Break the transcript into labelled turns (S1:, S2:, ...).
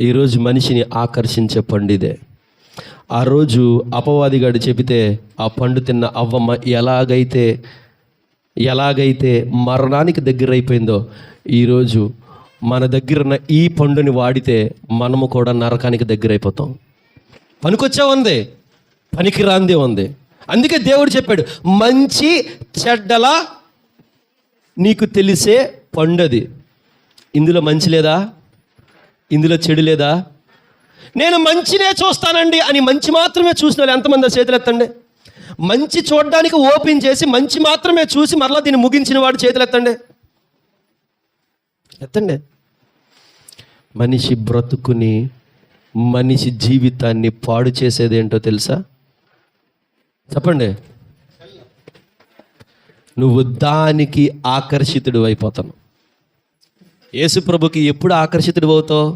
S1: ఈరోజు మనిషిని ఆకర్షించే పండిదే ఆ రోజు అపవాదిగాడు చెబితే ఆ పండు తిన్న అవ్వమ్మ ఎలాగైతే ఎలాగైతే మరణానికి దగ్గర అయిపోయిందో ఈరోజు మన దగ్గర ఉన్న ఈ పండుని వాడితే మనము కూడా నరకానికి దగ్గర అయిపోతాం పనికొచ్చా ఉంది పనికి రాందే ఉంది అందుకే దేవుడు చెప్పాడు మంచి చెడ్డల నీకు తెలిసే పండది. ఇందులో మంచి లేదా? ఇందులో చెడు లేదా? నేను మంచినే చూస్తానండి అని మంచి మాత్రమే చూసిన వాళ్ళు ఎంతమంది చేతులు ఎత్తండి మంచి చూడడానికి ఓపెన్ చేసి మంచి మాత్రమే చూసి మరలా దీన్ని ముగించిన వాడు చేతులు ఎత్తండి. ఎత్తండి మనిషి బ్రతుకుని మనిషి జీవితాన్ని పాడు చేసేది ఏంటో తెలుసా? చెప్పండి. నువ్వు దానికి ఆకర్షితుడు అయిపోతాను యేసు ప్రభుకి ఎప్పుడు ఆకర్షితుడు అవుతావు